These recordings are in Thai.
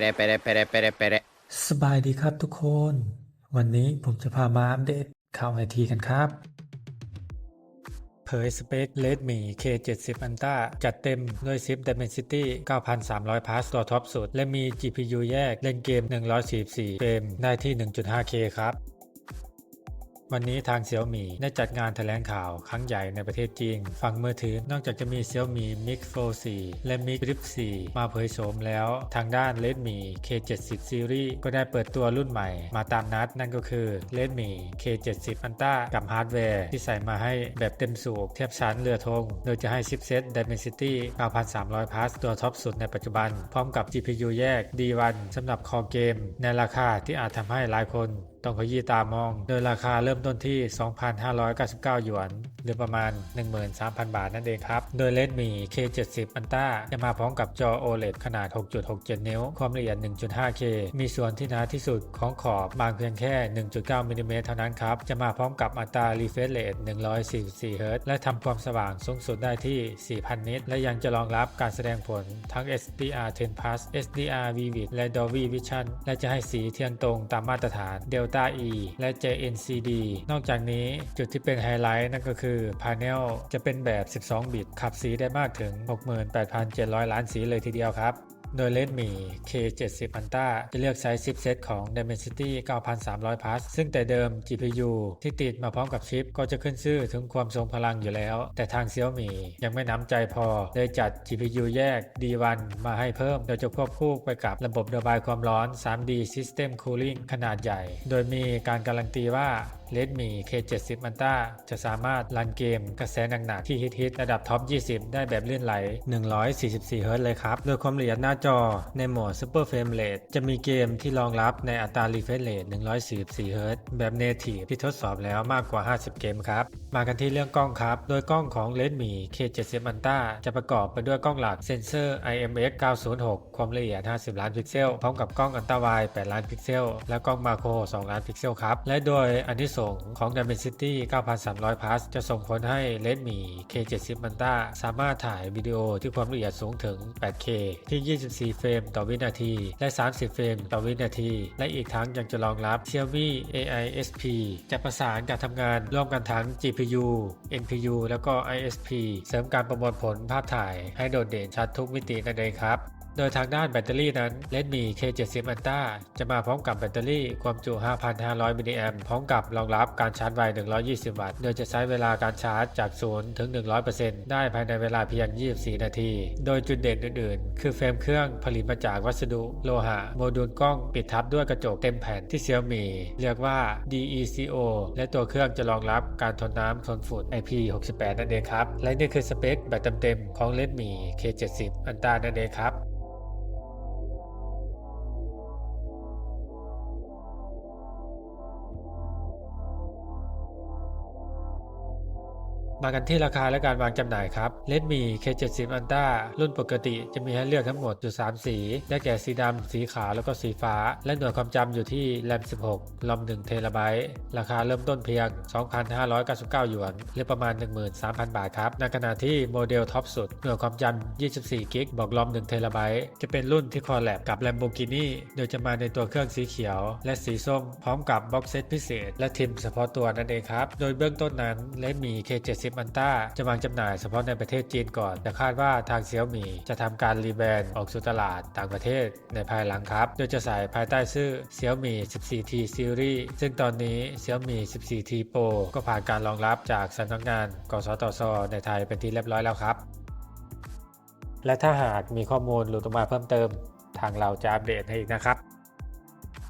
Pere, pere, pere, pere, pere. สบายดีครับทุกคน วันนี้ผมจะพามาอัปเดตข่าวไอทีกันครับ เผยสเปคเลดมี K70 Ultra จัดเต็มด้วยซิป Dimensity 9300 Plus ตัวท็อปสุด และมี GPU แยกเล่นเกม 144เฟรมได้ที่ 1.5K ครับ วันนี้ทาง Xiaomi ได้จัดงานแถลงข่าวครั้งใหญ่ในประเทศจีนฝั่งมือถือนอกจากจะมี Xiaomi Mix Fold 4และ Mix Flip 4มาเผยโฉมแล้ว ทางด้าน Redmi K70 Series ก็ได้เปิดตัวรุ่นใหม่ มาตามนัดนั่นก็คือ Redmi K70 Ultra กับฮาร์ดแวร์ที่ใส่มาให้แบบเต็มสูบเทียบชั้นเรือธงโดยจะให้ชิปเซต Dimensity 9300 Plus ตัวท็อปสุดในปัจจุบัน พร้อมกับ GPU แยก D1 สำหรับคอเกม ในราคาที่อาจทำให้หลายคน ต้องขยี้ตามอง โดยราคาเริ่มต้นที่ 2,599 หยวน หรือประมาณ 13,000 บาทนั่นเองครับ โดย Redmi K70 Ultra จะมาพร้อมกับจอ OLED ขนาด 6.67 นิ้ว ความละเอียด 1.5K มีส่วนที่หนาที่สุดของขอบบางเพียงแค่ 1.9มิลลิเมตรเท่านั้นครับ จะมาพร้อมกับอัตรา refresh rate 144เฮิรตซ์และทำความสว่างสูงสุดได้ที่ 4,000 นิต และยังจะรองรับการแสดงผลทั้ง SDR10 Plus SDR Vivid และ Dolby Vision และจะให้สีเทียนตรงตามมาตรฐาน Delta E และ JNCD นอกจากนี้จุดที่เป็นไฮไลท์นั่นก็คือ Panel จะเป็นแบบ 12 บิต ขับสีได้มากถึง 68,700 ล้านสีเลยทีเดียวครับ โดย Redmi K70 Ultra จะเลือกใช้ชิปเซตของ Dimensity 9300 Plus ซึ่งแต่เดิม GPU ที่ติดมาพร้อมกับชิป ก็จะขึ้นชื่อถึงความทรงพลังอยู่แล้ว แต่ทาง Xiaomi ยังไม่น้ำใจพอ เลยจัด GPU แยก D1 มาให้เพิ่ม โดยจะควบคู่ไปกับระบบระบายความร้อน 3D System Cooling ขนาดใหญ่ โดยมีการการันตีว่า Redmi K70 Ultra จะสามารถรันเกมกระแสหนักๆที่ฮิตๆระดับท็อป 20 ได้แบบลื่นไหล 144เฮิรต์เลยครับ โดยความละเอียดหน้าจอในโหมด Super Frame Rate จะมีเกมที่รองรับในอัตรา refresh rate 144เฮิรต์แบบ Native ที่ทดสอบแล้วมากกว่า 50 เกมครับ มากันที่เรื่องกล้องครับ โดยกล้องของ Redmi K70 Ultra จะประกอบไปด้วยกล้องหลักเซนเซอร์ IMX 906 ความละเอียด 50 ล้านพิกเซล พร้อมกับกล้องอัลตราไวด์8ล้านพิกเซล และกล้องมาโคร2ล้านพิกเซลครับ และโดยอันที่ส่งของ Dimensity 9300 Plus จะส่งผลให้ Redmi K70 Ultra สามารถถ่ายวิดีโอที่ความละเอียดสูงถึง 8K ที่ 24 เฟรมต่อวินาที และ 30 เฟรมต่อวินาที และอีกทั้งยังจะรองรับ Xiaomi AI SP จะประสานการทำงานร่วมกันทั้ง GPU NPU แล้วก็ ISP เสริมการประมวลผลภาพถ่ายให้โดดเด่นชัดทุกมิตินั่นเองครับ โดยทางด้านแบตเตอรี่นั้น Redmi K70 Ultra จะมาพร้อมกับแบตเตอรี่ความจุ 5,500 มิลลิแอมพร้อมกับรองรับการชาร์จไว 120 วัตต์ โดยจะใช้เวลาการชาร์จจาก 0 ถึง 100%ได้ภายในเวลาเพียง 24 นาที โดยจุดเด่นอื่นๆ คือเฟรมเครื่องผลิตมาจากวัสดุโลหะ โมดูลกล้องปิดทับด้วยกระจกเต็มแผ่นที่ Xiaomi เรียกว่า DECO และตัวเครื่องจะรองรับการทนน้ำทนฝุ่น IP68 นั่นเองครับ และนี่คือสเปคแบบเต็มๆของ Redmi K70 Ultra นั่นเองครับ มากันที่ราคาและการวางจำหน่ายครับ Redmi K70 Ultra รุ่นปกติจะมีให้เลือกทั้งหมดอยู่3สี ได้แก่สีดำ สีขาว แล้วก็สีฟ้า และหน่วยความจำอยู่ที่ RAM 16 ROM 1เทราไบต์ราคาเริ่มต้นเพียง 2,599 หยวน หรือประมาณ 13,000 บาทครับ ในขณะที่โมเดลท็อปสุด หน่วยความจำ 24 กิกบอก ROM 1เทราไบต์จะเป็นรุ่นที่คอลแลบกับ Lamborghini โดยจะมาในตัวเครื่องสีเขียว และสีส้ม พร้อมกับบ็อกเซตพิเศษ และทิมเฉพาะตัวนั่นเองครับ โดยเบื้องต้นนั้น Redmi K70 Ultra จะวางจำหน่ายเฉพาะในประเทศจีนก่อน แต่คาดว่าทาง Xiaomi จะทำการรีแบรนด์ออกสู่ตลาดต่างประเทศในภายหลังครับ โดยจะใส่ภายใต้ชื่อ Xiaomi 14T Series ซึ่งตอนนี้ Xiaomi 14T Pro ก็ผ่านการรองรับจากสำนักงาน กสทช ในไทยเป็นที่เรียบร้อยแล้วครับ และถ้าหากมีข้อมูลหลุดออกมาเพิ่มเติม ทางเราจะอัปเดตให้อีกนะครับ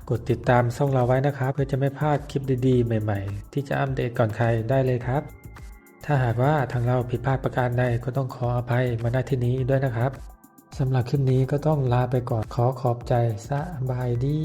กดติดตามช่องเราไว้นะครับ เพื่อจะไม่พลาดคลิปดีๆ ใหม่ๆ ที่จะอัปเดตก่อนใครได้เลยครับ ถ้าหากว่าทางเราผิดพลาดประการใดก็ต้องขออภัยมาณที่นี้ด้วยนะครับสำหรับคลิปนี้ก็ต้องลาไปก่อนขอขอบใจสบายดี